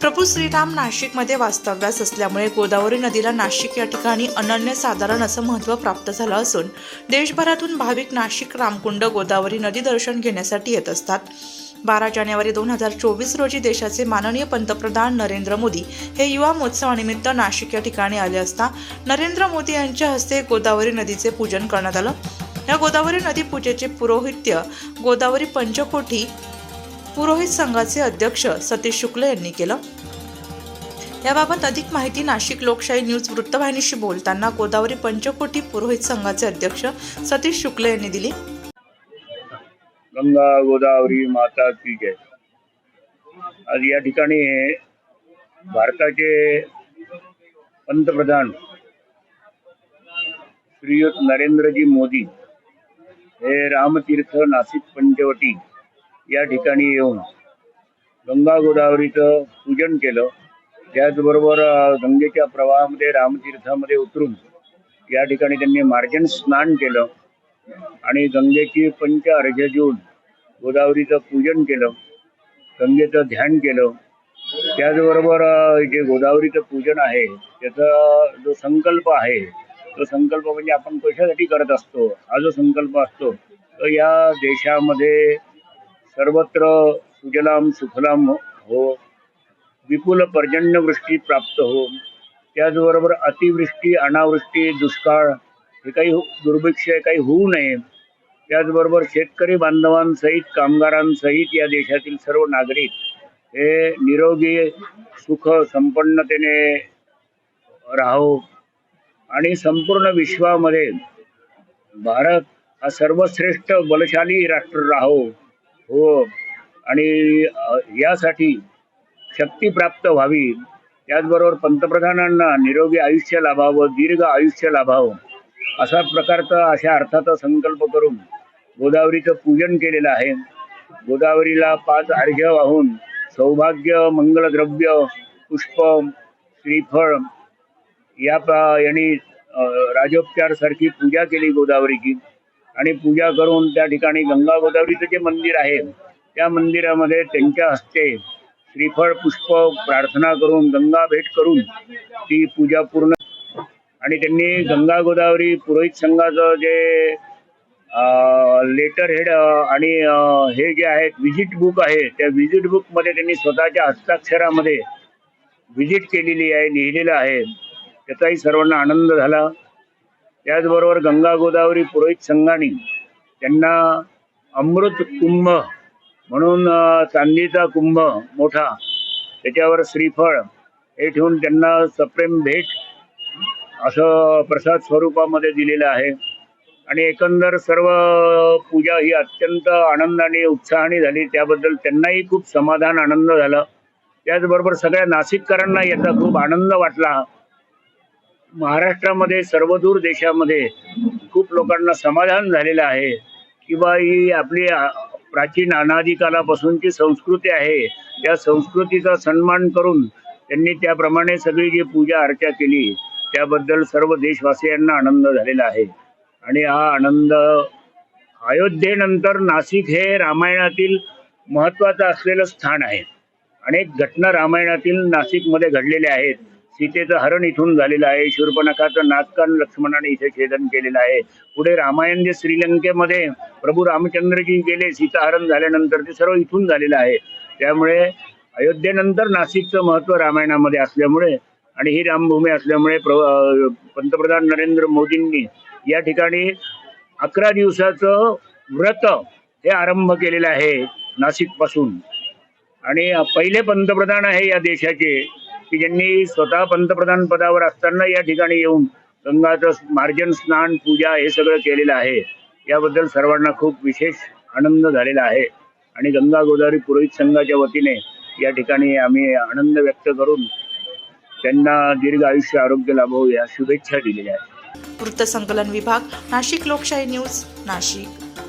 प्रभू श्रीराम नाशिकमध्ये वास्तव्यास असल्यामुळे गोदावरी नदीला नाशिक या ठिकाणी अनन्यसाधारण असं महत्त्व प्राप्त झालं असून देशभरातून भाविक नाशिक रामकुंड गोदावरी नदी दर्शन घेण्यासाठी येत असतात. बारा जानेवारी दोन हजार चोवीस रोजी देशाचे माननीय पंतप्रधान नरेंद्र मोदी हे युवा महोत्सवानिमित्त नाशिक या ठिकाणी आले असता नरेंद्र मोदी यांच्या हस्ते गोदावरी नदीचे पूजन करण्यात आलं. या गोदावरी नदी पूजेचे पुरोहित्य गोदावरी पंचकोटी पुरोहित संघाचे अध्यक्ष सतीश शुक्ल यांनी केलं. याबाबत अधिक माहिती नाशिक लोकशाही न्यूज वृत्तवाहिनीशी बोलताना गोदावरी पंचकोटी पुरोहित संघाचे अध्यक्ष सतीश शुक्ल यांनी दिली. गंगा गोदावरी माता की जय. आज या ठिकाणी भारताचे पंतप्रधान श्रीयुत नरेंद्रजी मोदी हे रामतीर्थ नाशिक पंचवटी या ठिकाणी येऊन गंगा गोदावरीचं पूजन केलं. त्याचबरोबर गंगेच्या प्रवाहामध्ये रामतीर्थामध्ये उतरून या ठिकाणी त्यांनी मार्जन स्नान केलं आणि गंगेची पंच अर्घ्य देऊन गोदावरीचं पूजन केलं गंगेचं ध्यान केलं. त्याचबरोबर जे गोदावरीचं पूजन आहे त्याचा जो संकल्प आहे तो संकल्प म्हणजे आपण कशासाठी करत असतो? हा जो संकल्प असतो तो या देशामध्ये सर्वत्र सुजलाम सुफलाम हो. विपुल पर्जन्यवृष्टी प्राप्त हो. त्याचबरोबर अतिवृष्टी अनावृष्टी दुष्काळ हे काही दुर्भिक्ष हे काही होऊ नये. त्याचबरोबर शेतकरी बांधवांसहित कामगारांसहित या देशातील सर्व नागरिक हे निरोगी सुख संपन्नतेने राहो. आणि संपूर्ण विश्वामध्ये भारत हा सर्वश्रेष्ठ बलशाली राष्ट्र राहो. हो. आणि यासाठी शक्ती प्राप्त व्हावी. त्याचबरोबर पंतप्रधानांना निरोगी आयुष्य लाभावं दीर्घ आयुष्य लाभावं असा प्रकारचा अशा अर्थाचा संकल्प करून गोदावरीचं पूजन केलेलं आहे. गोदावरीला पाच अर्घ्य वाहून सौभाग्य मंगलद्रव्य पुष्प श्रीफळ या यांनी राजोपचार राजोपचारसारखी पूजा केली गोदावरीची. आणि पूजा करून त्या ठिकाणी गंगा गोदावरीचं जे मंदिर आहे त्या मंदिरामध्ये त्यांच्या हस्ते श्रीफळ पुष्प प्रार्थना करून गंगा भेट करून ती पूजा पूर्ण आणि त्यांनी गंगा गोदावरी पुरोहित संघाचं जे लेटर हेड आणि हे जे आहेत व्हिजिट बुक आहे त्या व्हिजिट बुकमध्ये त्यांनी स्वतःच्या हस्ताक्षरामध्ये व्हिजिट केलेली आहे लिहिलेलं आहे. त्याचाही सर्वांना आनंद झाला. त्याचबरोबर गंगा गोदावरी पुरोहित संघाने त्यांना अमृत कुंभ म्हणून चांदीचा कुंभ मोठा त्याच्यावर श्रीफळ हे ठेवून त्यांना सप्रेम भेट असं प्रसाद स्वरूपामध्ये दिलेलं आहे. आणि एकंदर सर्व पूजा ही अत्यंत आनंदाने उत्साहाने झाली. त्याबद्दल त्यांनाही खूप समाधान आनंद झाला. त्याचबरोबर सगळ्या नाशिककरांना याचा खूप आनंद वाटला. महाराष्ट्रामध्ये सर्वदूर देशामध्ये खूप लोकांना समाधान झालेलं आहे किंवा ही आपली प्राचीन अनादी कालापासूनची संस्कृती आहे त्या संस्कृतीचा सन्मान करून त्यांनी त्याप्रमाणे सगळी जी पूजा अर्चा केली त्याबद्दल सर्व देशवासियांना आनंद झालेला आहे. आणि हा आनंद अयोध्येनंतर नाशिक हे रामायणातील महत्त्वाचं असलेलं स्थान आहे. अनेक घटना रामायणातील नाशिकमध्ये घडलेल्या आहेत. सीतेचं हरण इथून झालेलं आहे. शूर्पणखाचं नाचकान लक्ष्मणाने इथे छेदन केलेलं आहे. पुढे रामायण जे श्रीलंकेमध्ये प्रभू रामचंद्रजी गेले सीताहरण झाल्यानंतर ते सर्व इथून झालेलं आहे. त्यामुळे अयोध्येनंतर नाशिकचं महत्त्व रामायणामध्ये असल्यामुळे आणि ही रामभूमी असल्यामुळे प्र पंतप्रधान नरेंद्र मोदींनी या ठिकाणी अकरा दिवसाचं व्रत हे आरंभ केलेलं आहे नाशिकपासून. आणि पहिले पंतप्रधान आहे या देशाचे. की ज्यांनी स्वतः पंतप्रधान पदावर असताना या ठिकाणी येऊन गंगाचं मार्जन स्नान पूजा हे सगळं केलेलं आहे. याबद्दल सर्वांना खूप विशेष आनंद झालेला आहे. आणि गंगा गोदावरी पुरोहित संघाच्या वतीने या ठिकाणी आम्ही आनंद व्यक्त करून त्यांना दीर्घ आयुष्य आरोग्य लाभो या शुभेच्छा दिलेल्या आहेत. वृत्तसंकलन विभाग नाशिक लोकशाही न्यूज नाशिक.